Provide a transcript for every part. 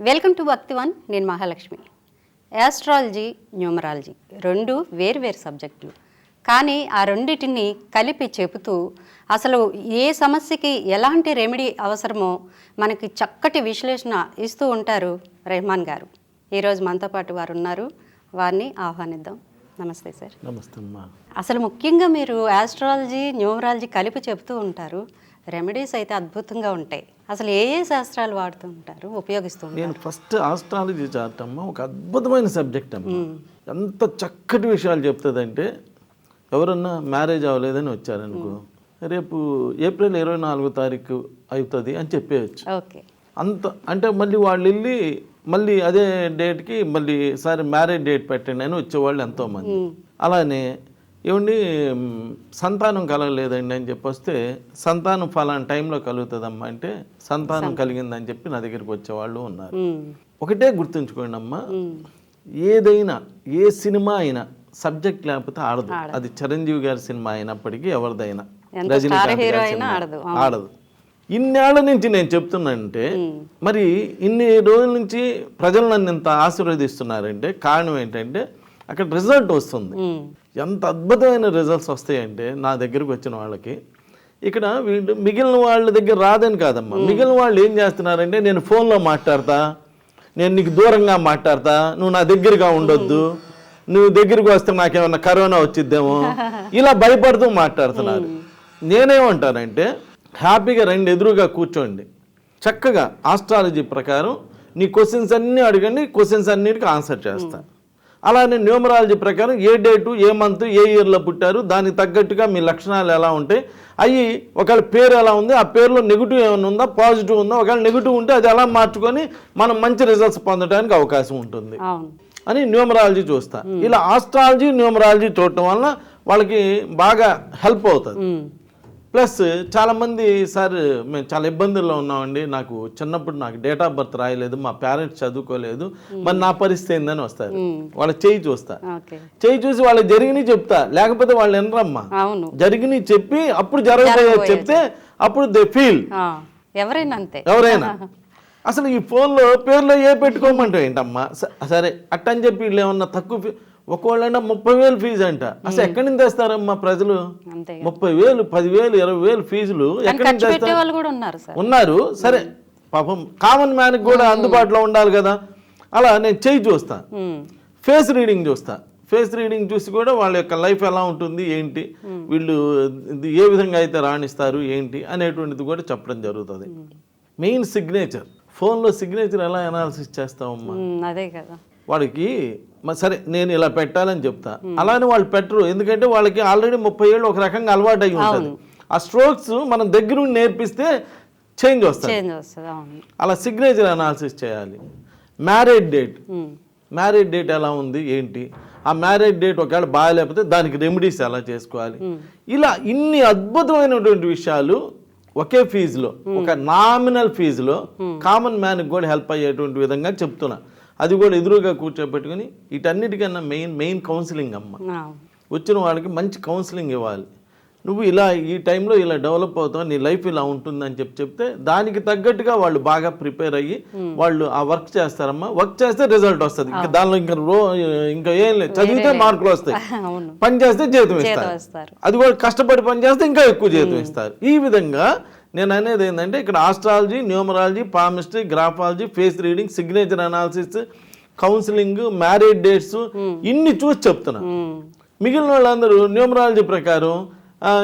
Welcome to భక్తి one నేను Mahalakshmi. Astrology numerology రెండు వేరువేరు సబ్జెక్టులు కానీ ఆ రెండిటిని కలిపి చెబుతూ అసలు ఏ సమస్యకి ఎలాంటి రెమెడీ అవసరమో మనకి చక్కటి విశ్లేషణ ఇస్తూ ఉంటారు రెహమాన్ గారు. ఈరోజు మనతో పాటు వారు ఉన్నారు. వారిని ఆహ్వానిద్దాం. నమస్తే సార్. నమస్తే అసలు ముఖ్యంగా మీరు ఆస్ట్రాలజీ న్యూమరాలజీ కలిపి చెబుతూ ఉంటారు. రెమెడీస్ అయితే అద్భుతంగా ఉంటాయి. అసలు ఏ ఏ శాస్త్రాలు వాడుతూ ఉంటారు? ఉపయోగిస్తూ నేను ఫస్ట్ ఆస్ట్రాలజీ చార్ట్ అమ్మ ఒక అద్భుతమైన సబ్జెక్ట్ అమ్మ. ఎంత చక్కటి విషయాలు చెప్తుందంటే ఎవరన్నా మ్యారేజ్ అవ్వలేదని వచ్చారనుకో రేపు ఏప్రిల్ ఇరవై నాలుగో తారీఖు అవుతుంది అని చెప్పేయచ్చు. ఓకే. అంత అంటే మళ్ళీ వాళ్ళు వెళ్ళి మళ్ళీ అదే డేట్కి మళ్ళీ సరే మ్యారేజ్ డేట్ పెట్టండి అని వచ్చేవాళ్ళు ఎంతోమంది. అలానే ఏమండి సంతానం కలగలేదండి అని చెప్పి వస్తే సంతానం ఫలానా టైంలో కలుగుతుందమ్మా అంటే సంతానం కలిగిందని చెప్పి నా దగ్గరికి వచ్చేవాళ్ళు ఉన్నారు. ఒకటే గుర్తుంచుకోండి అమ్మా ఏదైనా ఏ సినిమా అయినా సబ్జెక్ట్ లేకపోతే ఆడదు. అది చిరంజీవి గారి సినిమా అయినప్పటికీ ఎవరిదైనా రజనీకాంత్ ఆడదు. ఇన్నేళ్ళ నుంచి నేను చెప్తున్నానంటే మరి ఇన్ని రోజుల నుంచి ప్రజలు నన్ను ఇంత ఆశీర్వదిస్తున్నారంటే కారణం ఏంటంటే అక్కడ రిజల్ట్ వస్తుంది. ఎంత అద్భుతమైన రిజల్ట్స్ వస్తాయంటే నా దగ్గరకు వచ్చిన వాళ్ళకి ఇక్కడ వీళ్ళు మిగిలిన వాళ్ళ దగ్గర రాదని కాదమ్మా. మిగిలిన వాళ్ళు ఏం చేస్తున్నారంటే నేను ఫోన్లో మాట్లాడతా నేను నీకు దూరంగా మాట్లాడతా నువ్వు నా దగ్గరగా ఉండొద్దు నువ్వు దగ్గరికి వస్తే నాకేమన్నా కరోనా వచ్చిద్దేమో. ఇలా భయపడుతూ మాట్లాడుతున్నారు. నేనేమంటానంటే హ్యాపీగా రెండు ఎదురుగా కూర్చోండి. చక్కగా ఆస్ట్రాలజీ ప్రకారం నీ క్వశ్చన్స్ అన్నీ అడగండి క్వశ్చన్స్ అన్నిటికీ ఆన్సర్ చేస్తా. అలానే న్యూమరాలజీ ప్రకారం ఏ డేటు ఏ మంత్ ఏ ఇయర్లో పుట్టారు దానికి తగ్గట్టుగా మీ లక్షణాలు ఎలా ఉంటాయి? అవి ఒకవేళ పేరు ఎలా ఉంది ఆ పేరులో నెగిటివ్ ఏమైనా ఉందా పాజిటివ్ ఉందా? ఒకవేళ నెగిటివ్ ఉంటే అది ఎలా మార్చుకొని మనం మంచి రిజల్ట్స్ పొందడానికి అవకాశం ఉంటుంది. అని న్యూమరాలజీ చూస్తా. ఇలా ఆస్ట్రాలజీ న్యూమరాలజీ చూడటం వలన వాళ్ళకి బాగా హెల్ప్ అవుతుంది. ప్లస్ చాలామంది సార్ మేము చాలా ఇబ్బందుల్లో ఉన్నామండి. నాకు చిన్నప్పుడు నాకు డేట్ ఆఫ్ బర్త్ రాయలేదు మా పేరెంట్స్ చదువుకోలేదు. మరి నా పరిస్థితి ఏందని వస్తారు. వాళ్ళ చేయి చూస్తా. చేయి చూసి వాళ్ళకి జరిగినవి చెప్తా. లేకపోతే వాళ్ళు వినరమ్మా. జరిగినవి చెప్పి అప్పుడు జరగబోయేది. చెప్తే అప్పుడు దే ఫీల్. ఎవరైనా అంతే. ఎవరైనా. అసలు ఈ ఫోన్లో పేర్లో ఏ పెట్టుకోమంటావు ఏంటమ్మా? సరే అట్టని చెప్పి వీళ్ళు ఏమన్నా తక్కువ ఒక్కోళ్ళంటే ముప్పై వేలు ఫీజు అంట. అసలు ఎక్కడి నుంచి తెస్తారమ్మా ప్రజలు? ముప్పై వేలు పదివేలు ఇరవై వేలు ఫీజులు ఎక్కడి నుంచి తెస్తారు? ఉన్నారు సార్. పాపం కామన్ మ్యాన్కి కూడా అందుబాటులో ఉండాలి కదా. అలా నేను చేయి చూస్తా. ఫేస్ రీడింగ్ చూస్తా. ఫేస్ రీడింగ్ చూసి కూడా వాళ్ళ యొక్క లైఫ్ ఎలా ఉంటుంది ఏంటి? వీళ్ళు ఏ విధంగా అయితే రాణిస్తారు ఏంటి? అనేటువంటిది కూడా చెప్పడం జరుగుతుంది. మెయిన్ సిగ్నేచర్ ఫోన్లో సిగ్నేచర్ ఎలా అనాలిసిస్ చేస్తామమ్మా అదే కదా. వాడికి సరే నేను ఇలా పెట్టాలని చెప్తా. అలానే వాళ్ళు పెట్టరు. ఎందుకంటే వాళ్ళకి ఆల్రెడీ ముప్పై ఏళ్ళు ఒక రకంగా అలవాటు అయి ఉంటుంది. ఆ స్ట్రోక్స్ మనం దగ్గరుండి నేర్పిస్తే చేంజ్ వస్తుంది అలా సిగ్నేచర్ అనాలిసిస్ చేయాలి. Marriage date. మ్యారేజ్ డేట్ ఎలా ఉంది ఏంటి? ఆ మ్యారేజ్ డేట్ ఒకవేళ బాగాలేకపోతే దానికి రెమెడీస్ ఎలా చేసుకోవాలి? ఇలా ఇన్ని అద్భుతమైనటువంటి విషయాలు ఒకే ఫీజులో ఒక నామినల్ ఫీజులో కామన్ మ్యాన్కి కూడా హెల్ప్ అయ్యేటువంటి విధంగా చెప్తున్నా. అది కూడా ఎదురుగా కూర్చోబెట్టుకుని వీటన్నిటికన్నా మెయిన్ మెయిన్ కౌన్సిలింగ్ అమ్మ. వచ్చిన వాళ్ళకి మంచి కౌన్సిలింగ్ ఇవ్వాలి. నువ్వు ఇలా ఈ టైంలో ఇలా డెవలప్ అవుతావు నీ లైఫ్ ఇలా ఉంటుందని చెప్పి చెప్తే దానికి తగ్గట్టుగా వాళ్ళు బాగా ప్రిపేర్ అయ్యి వాళ్ళు ఆ వర్క్ చేస్తారమ్మా. వర్క్ చేస్తే రిజల్ట్ వస్తుంది. ఇంకా దానిలో ఇంకా రో ఇంకా ఏం లేదు. చదివితే మార్కులు వస్తాయి. పని చేస్తే జీతం ఇస్తారు. అది కూడా కష్టపడి పని చేస్తే ఇంకా ఎక్కువ జీతం ఇస్తారు. ఈ విధంగా నేను అనేది ఏంటంటే ఇక్కడ astrology numerology palmistry graphology face reading signature analysis counselling marriage dates ఇన్ని చూసి చెప్తున్నా. ఉమ్, మిగిలిన వాళ్ళందరూ న్యూమరాలజీ ప్రకారం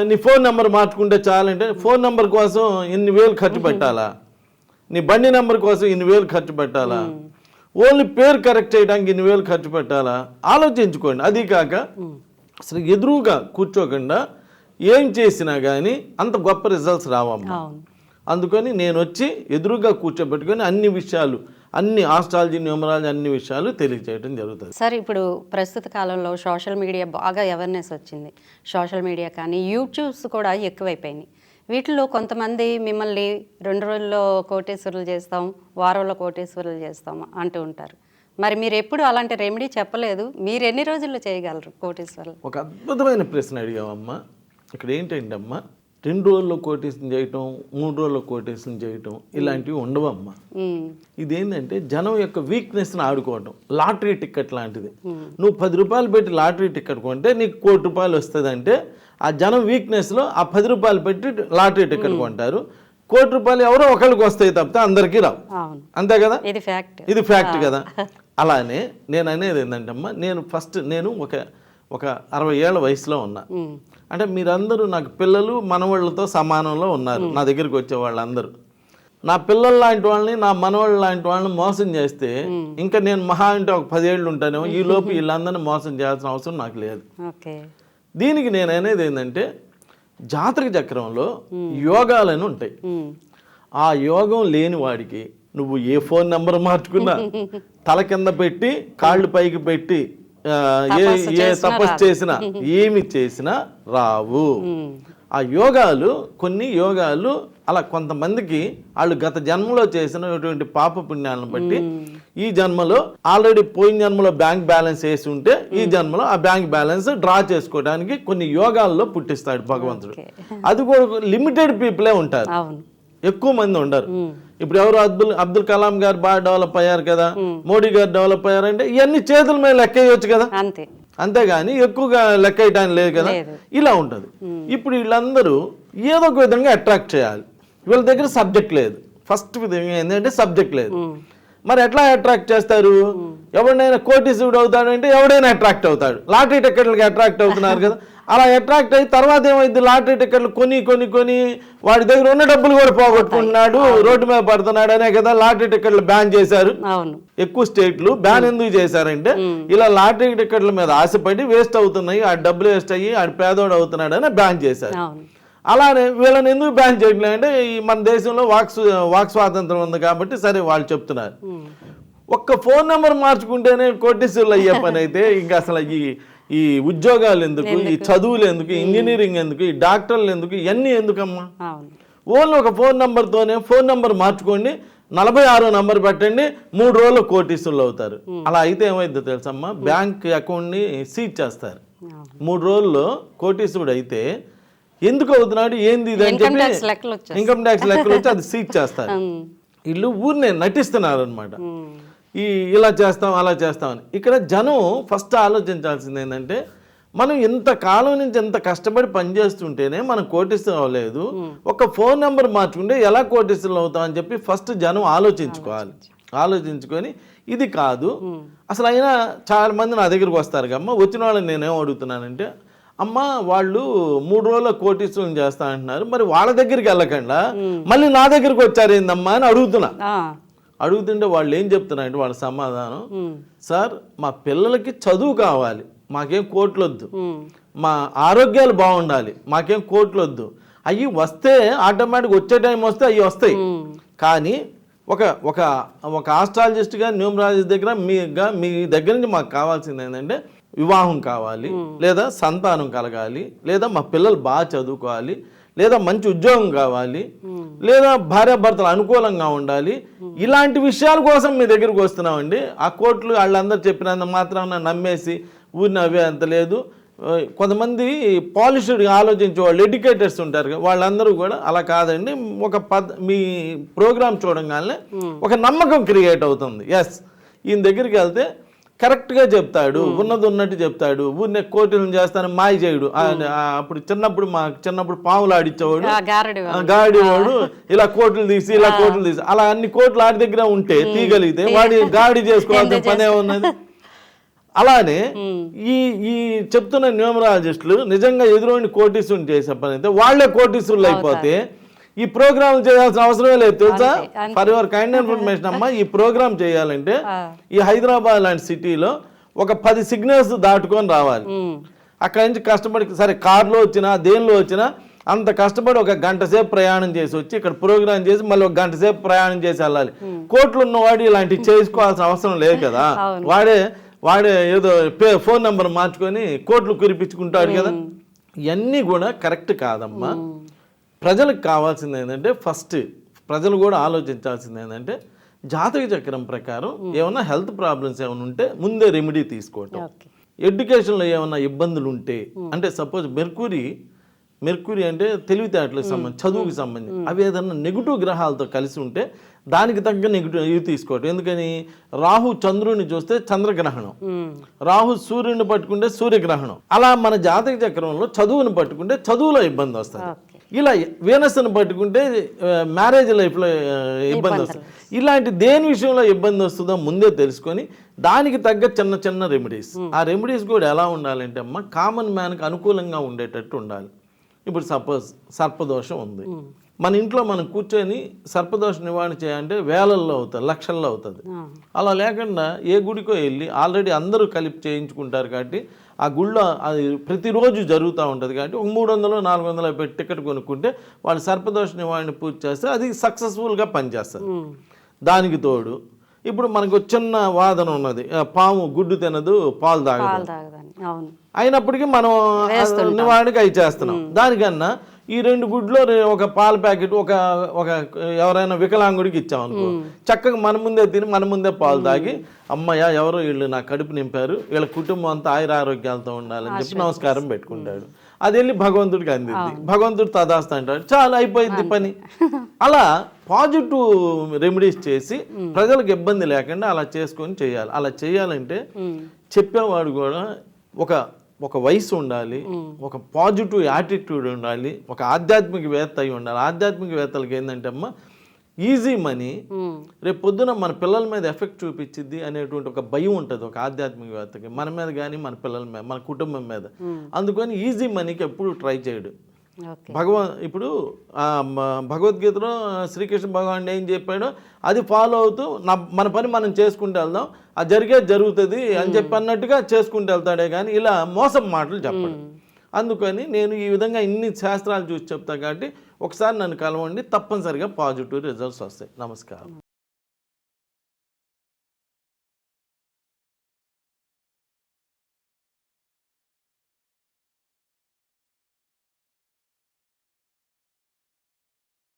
నీ ఫోన్ నెంబర్ మార్చుకుంటే చాలంటే ఫోన్ నెంబర్ కోసం ఇన్ని వేలు ఖర్చు పెట్టాలా? నీ బండి నెంబర్ కోసం ఇన్ని వేలు ఖర్చు పెట్టాలా? ఓన్లీ పేరు కరెక్ట్ చేయడానికి ఇన్ని వేలు ఖర్చు పెట్టాలా? ఆలోచించుకోండి. అది కాక అసలు ఎదురుగా కూర్చోకుండా ఏం చేసినా కానీ అంత గొప్ప రిజల్ట్స్ రావమ్మా. అందుకని నేను వచ్చి ఎదురుగా కూర్చోబెట్టుకొని అన్ని విషయాలు అన్ని ఆస్ట్రాలజీ న్యూమరాలజీ అన్ని విషయాలు తెలియజేయడం జరుగుతుంది. సార్ ఇప్పుడు ప్రస్తుత కాలంలో సోషల్ మీడియా బాగా అవేర్నెస్ వచ్చింది. సోషల్ మీడియా కానీ యూట్యూబ్స్ కూడా ఎక్కువైపోయినాయి. వీటిలో కొంతమంది మిమ్మల్ని రెండు రోజుల్లో కోటేశ్వరులు చేస్తాం వారంలో కోటేశ్వరులు చేస్తాం అంటూ ఉంటారు. మరి మీరు ఎప్పుడు అలాంటి రెమెడీ చెప్పలేదు. మీరు ఎన్ని రోజుల్లో చేయగలరు కోటేశ్వరులు? ఒక అద్భుతమైన ప్రశ్న అడిగామమ్మా ఇక్కడ ఏంటంటే అమ్మా రెండు రోజుల్లో కోటేషన్ చేయటం మూడు రోజుల్లో కోటేషన్ చేయటం ఇలాంటివి ఉండవమ్మా. ఇదేంటంటే జనం యొక్క వీక్నెస్ని ఆడుకోవడం లాటరీ టికెట్ లాంటిది. నువ్వు పది రూపాయలు పెట్టి లాటరీ టికెట్ కొంటే నీకు కోటి రూపాయలు వస్తుంది అంటే ఆ జనం వీక్నెస్లో ఆ పది రూపాయలు పెట్టి లాటరీ టికెట్ కొంటారు. కోటి రూపాయలు ఎవరో ఒకరికి వస్తాయి తప్పితే అందరికీ రావు. అంతే కదా? ఇది ఫ్యాక్ట్. ఇది ఫ్యాక్ట్ కదా? అలానే నేను అనేది ఏంటంటే అమ్మా నేను ఫస్ట్ నేను ఒక ఒక అరవై ఏళ్ళ వయసులో ఉన్నా. అంటే మీరందరూ నాకు పిల్లలు మనవాళ్ళతో సమానంలో ఉన్నారు. నా దగ్గరికి వచ్చే వాళ్ళందరూ. నా పిల్లల లాంటి వాళ్ళని నా మనవాళ్ళ లాంటి వాళ్ళని మోసం చేస్తే ఇంకా నేను మహా అంటే ఒక పదేళ్ళు ఉంటానేమో ఈ లోపు వీళ్ళందరినీ మోసం చేయాల్సిన అవసరం నాకు లేదు. దీనికి నేను అనేది ఏంటంటే జాతక చక్రంలో యోగాలని ఉంటాయి. ఆ యోగం లేని వాడికి నువ్వు ఏ ఫోన్ నెంబర్ మార్చుకున్నా తల కింద పెట్టి కాళ్ళు పైకి పెట్టి ఏ తపస్సు ఏ చేసినా తపస్సు. చేసినా ఏమి చేసినా రావు. ఆ యోగాలు కొన్ని యోగాలు అలా కొంతమందికి వాళ్ళు గత జన్మలో చేసినటువంటి పాప పుణ్యాలను బట్టి ఈ జన్మలో ఆల్రెడీ పోయిన జన్మలో బ్యాంక్ బ్యాలెన్స్ వేసి ఉంటే ఈ జన్మలో ఆ బ్యాంక్ బ్యాలెన్స్ డ్రా చేసుకోవడానికి కొన్ని యోగాల్లో పుట్టిస్తాడు భగవంతుడు. అది కూడా లిమిటెడ్ పీపులే ఉంటారు. ఎక్కువ మంది ఉండరు. ఇప్పుడు ఎవరు అబ్దుల్ అబ్దుల్ కలాం గారు బాగా డెవలప్ అయ్యారు కదా మోడీ గారు డెవలప్ అయ్యారంటే ఇవన్నీ చేతుల మీద లెక్క వేయొచ్చు కదా. అంతే. అంతేగాని ఎక్కువగా లెక్క వేయడానికి లేదు కదా. ఇలా ఉంటుంది. ఇప్పుడు వీళ్ళందరూ ఏదో ఒక విధంగా అట్రాక్ట్ చేయాలి. వీళ్ళ దగ్గర సబ్జెక్ట్ లేదు. ఫస్ట్ విధంగా ఏంటంటే సబ్జెక్ట్ లేదు. మరి ఎట్లా అట్రాక్ట్ చేస్తారు? ఎవరినైనా కోటీసుడు అవుతాడంటే ఎవడైనా అట్రాక్ట్ అవుతాడు. లాటరీ టికెట్లకి అట్రాక్ట్ అవుతున్నారు కదా. అలా అట్రాక్ట్ అయ్యి తర్వాత ఏమైంది? లాటరీ టికెట్లు కొని కొని కొని వాడి దగ్గర ఉన్న డబ్బులు కూడా పోగొట్టుకుంటున్నాడు రోడ్డు మీద పడుతున్నాడు అనే కదా లాటరీ టికెట్లు బ్యాన్ చేశారు. ఎక్కువ స్టేట్లు బ్యాన్ ఎందుకు చేశారంటే ఇలా లాటరీ టికెట్ల మీద ఆశపడి వేస్ట్ అవుతున్నాయి ఆ డబ్బులు వేస్ట్ అయ్యి ఆడు పేదోడు అవుతున్నాడు అని బ్యాన్ చేశారు. అలానే వీళ్ళని ఎందుకు బ్యాన్ చేయట్లేదు అంటే ఈ మన దేశంలో వాక్ వాక్ స్వాతంత్రం ఉంది కాబట్టి సరే వాళ్ళు చెప్తున్నారు. ఒక్క ఫోన్ నెంబర్ మార్చుకుంటేనే కోటీసులు అయ్యే పని అయితే ఇంకా అసలు ఈ ఈ ఉద్యోగాలు ఎందుకు ఈ చదువులు ఎందుకు ఇంజనీరింగ్ ఎందుకు ఈ డాక్టర్లు ఎందుకు ఇవన్నీ ఎందుకమ్మా? ఓన్లీ ఒక ఫోన్ నెంబర్తోనే ఫోన్ నెంబర్ మార్చుకోండి నలభై ఆరో నంబర్ పెట్టండి మూడు రోజులు కోటీసులు అవుతారు. అలా అయితే ఏమైందో తెలుసమ్మా? బ్యాంక్ అకౌంట్ని సీజ్ చేస్తారు. మూడు రోజుల్లో కోటీసుడు అయితే ఎందుకు అవుతున్నాడు ఏంది ఇది అని ఇన్కమ్ చెప్పి ట్యాక్స్ లెక్కలు వచ్చేస్తాయి. ఇన్కమ్ ట్యాక్స్ లెక్కలు వచ్చి అది సీజ్ చేస్తారు. వీళ్ళు ఊరినే నటిస్తున్నారు అనమాట ఈ ఇలా చేస్తాం అలా చేస్తామని ఇక్కడ జనం ఫస్ట్ ఆలోచించాల్సింది ఏంటంటే మనం ఇంత కాలం నుంచి ఎంత కష్టపడి పనిచేస్తుంటేనే మనం కోటిస్తూ అవ్వలేదు. ఒక ఫోన్ నెంబర్ మార్చుకుంటే ఎలా కోటిస్తులు అవుతాం అని చెప్పి ఫస్ట్ జనం ఆలోచించుకోవాలి. ఆలోచించుకొని ఇది కాదు. అసలు అయినా చాలా మంది నా దగ్గరికి వస్తారు కమ్మ వచ్చిన వాళ్ళని నేనేం అడుగుతున్నానంటే అమ్మ వాళ్ళు మూడు రోజుల కోటీసులను చేస్తా అంటున్నారు. మరి వాళ్ళ దగ్గరికి వెళ్ళకుండా. మళ్ళీ నా దగ్గరికి వచ్చారు ఏందమ్మా అని అడుగుతున్నా. అడుగుతుంటే వాళ్ళు ఏం చెప్తున్నారంటే వాళ్ళ సమాధానం సార్ మా పిల్లలకి చదువు కావాలి మాకేం కోట్లు వద్దు ఉమ్, మా ఆరోగ్యాలు బాగుండాలి మాకేం కోట్లు వద్దు అవి వస్తే ఆటోమేటిక్ వచ్చే టైం వస్తే అవి వస్తాయి. కానీ ఒక ఒక ఒక ఆస్ట్రాలజిస్ట్గా న్యూమరాలజిస్ట్ దగ్గర మీగా మీ దగ్గర నుంచి మాకు కావాల్సింది ఏంటంటే వివాహం కావాలి లేదా సంతానం కలగాలి లేదా మా పిల్లలు బాగా చదువుకోవాలి లేదా మంచి ఉద్యోగం కావాలి లేదా భార్యాభర్తలు అనుకూలంగా ఉండాలి. ఇలాంటి విషయాల కోసం మీ దగ్గరికి వస్తున్నామండి. ఆ కోట్లు వాళ్ళందరూ చెప్పినంత మాత్రాన నమ్మేసి ఊరిని అవే అంత లేదు. కొంతమంది పాలిష్డ్ ఆలోచించే వాళ్ళు ఎడ్యుకేటర్స్ ఉంటారు వాళ్ళందరూ కూడా అలా కాదండి. ఒక పద్ మీ ప్రోగ్రామ్ చూడంగానే ఒక నమ్మకం క్రియేట్ అవుతుంది. ఎస్. ఈయన దగ్గరికి వెళ్తే కరెక్ట్గా చెప్తాడు ఉన్నది ఉన్నట్టు చెప్తాడు. ఊరినే కోటిలను చేస్తాను మాయ చేయడు. అప్పుడు చిన్నప్పుడు మా చిన్నప్పుడు పాములు ఆడిచ్చేవాడు. ఆ, గారడి ఆ గాడి వాడు ఇలా కోట్లు తీసి ఇలా కోట్లు తీసి అలా అన్ని కోట్లు ఆడి దగ్గర ఉంటే తీయగలిగితే వాడి గాడి చేసుకోవాల్సిన పనే ఉన్నది. అలానే ఈ ఈ చెప్తున్న న్యూమరాలజిస్టులు నిజంగా ఎదురోని కోటీసుని చేసే పని అయితే వాళ్ళే కోటీసులు అయిపోతే ఈ ప్రోగ్రామ్ చేయాల్సిన అవసరమే లేదు తెలుసా. ఫర్ యువర్ కైండ్ ఇన్ఫర్మేషన్ అమ్మా ఈ ప్రోగ్రామ్ చేయాలంటే. ఈ హైదరాబాద్ లాంటి సిటీలో ఒక పది సిగ్నల్స్ దాటుకొని రావాలి. అక్కడి నుంచి కష్టపడి సరే కార్లో వచ్చినా దేనిలో వచ్చినా అంత కష్టపడి ఒక గంట సేపు ప్రయాణం చేసి వచ్చి ఇక్కడ ప్రోగ్రామ్ చేసి మళ్ళీ ఒక గంట సేపు ప్రయాణం చేసి వెళ్ళాలి. కోట్లు ఉన్నవాడు ఇలాంటివి చేసుకోవాల్సిన అవసరం లేదు కదా. వాడే వాడే ఏదో పే ఫోన్ నెంబర్ మార్చుకొని కోట్లు కురిపించుకుంటాడు కదా. ఇవన్నీ కూడా కరెక్ట్ కాదమ్మా. ప్రజలకు కావాల్సింది ఏంటంటే ఫస్ట్ ప్రజలు కూడా ఆలోచించాల్సింది ఏంటంటే జాతక చక్రం ప్రకారం ఏమైనా హెల్త్ ప్రాబ్లమ్స్ ఏమైనా ఉంటే ముందే రెమెడీ తీసుకోవటం. ఎడ్యుకేషన్లో ఏమైనా ఇబ్బందులు ఉంటే అంటే సపోజ్ మెర్కూరీ మెర్క్యూరీ అంటే తెలివితేటలకు సంబంధించి చదువుకి సంబంధించి అవి ఏదన్నా నెగిటివ్ గ్రహాలతో కలిసి ఉంటే దానికి తగ్గ నెగిటివ్ ఇవి తీసుకోవటం. ఎందుకని? రాహు చంద్రుడిని చూస్తే చంద్రగ్రహణం. రాహు సూర్యుని పట్టుకుంటే సూర్యగ్రహణం. అలా మన జాతక చక్రంలో చదువుని పట్టుకుంటే చదువులో ఇబ్బంది వస్తుంది. ఇలా వీనస్ని పట్టుకుంటే మ్యారేజ్ లైఫ్లో ఇబ్బంది వస్తుంది. ఇలాంటి దేని విషయంలో ఇబ్బంది వస్తుందో ముందే తెలుసుకొని దానికి తగ్గ చిన్న చిన్న రెమెడీస్ ఆ రెమెడీస్ కూడా ఎలా ఉండాలంటే అమ్మ కామన్ మ్యాన్కి అనుకూలంగా ఉండేటట్టు ఉండాలి. ఇప్పుడు సపోజ్ సర్పదోషం ఉంది. మన ఇంట్లో మనం కూర్చొని సర్పదోష నివారణ చేయాలంటే వేలల్లో అవుతుంది లక్షల్లో అవుతుంది. అలా లేకుండా ఏ గుడికో వెళ్ళి ఆల్రెడీ అందరూ కలిపి చేయించుకుంటారు కాబట్టి ఆ గుళ్ళో అది ప్రతిరోజు జరుగుతూ ఉంటుంది. కాబట్టి ఒక మూడు వందలు నాలుగు వందలు పెట్టి టికెట్ కొనుక్కుంటే వాళ్ళు సర్పదోష నివారణ పూజ చేస్తే అది సక్సెస్ఫుల్గా పనిచేస్తుంది. ఉమ్, దానికి తోడు ఇప్పుడు మనకు చిన్న వాదన ఉన్నది. పాము గుడ్డు తినదు పాలు తాగదు. అయినప్పటికీ మనం నివారణకి అవి చేస్తున్నాం. దానికన్నా ఈ రెండు గుడ్లో ఒక పాల ప్యాకెట్ ఒక ఒక ఎవరైనా వికలాంగుడికి ఇచ్చాం అనుకో. చక్కగా మన ముందే తిని మన ముందే పాలు తాగి అమ్మయ్య ఎవరో వీళ్ళు నా కడుపు నింపారు వీళ్ళ కుటుంబం అంతా ఆయుర ఆరోగ్యాలతో ఉండాలని చెప్పి నమస్కారం పెట్టుకుంటాడు. అది వెళ్ళి భగవంతుడికి అందింది. భగవంతుడు తదాస్త అంటాడు చాలా అయిపోయింది పని. అలా పాజిటివ్ రెమెడీస్ చేసి ప్రజలకు ఇబ్బంది లేకుండా అలా చేసుకొని చేయాలి. అలా చేయాలంటే చెప్పేవాడు కూడా ఒక ఒక వయసు ఉండాలి ఒక పాజిటివ్ యాటిట్యూడ్ ఉండాలి ఒక ఆధ్యాత్మికవేత్త అయి ఉండాలి. ఆధ్యాత్మికవేత్తలకి ఏంటంటే అమ్మ ఈజీ మనీ రేపు పొద్దున మన పిల్లల మీద ఎఫెక్ట్ చూపించిద్ది అనేటువంటి ఒక భయం ఉంటుంది ఒక ఆధ్యాత్మికవేత్తకి. మన మీద కానీ మన పిల్లల మీద మన కుటుంబం మీద. అందుకని ఈజీ మనీకి ఎప్పుడు ట్రై చేయడు. భగవ ఇప్పుడు భగవద్గీతలో శ్రీకృష్ణ భగవాన్ ఏం చెప్పాడో? అది ఫాలో అవుతూ నా మన పని మనం చేసుకుంటూ వెళ్దాం. ఆ జరిగేది జరుగుతుంది అని చెప్పి అన్నట్టుగా చేసుకుంటూ వెళ్తాడే కానీ ఇలా మోసం మాటలు చెప్పడు. అందుకని నేను ఈ విధంగా ఇన్ని శాస్త్రాలు చూసి చెప్తా కాబట్టి ఒకసారి నన్ను కలవండి. తప్పనిసరిగా పాజిటివ్ రిజల్ట్స్ వస్తాయి. నమస్కారం.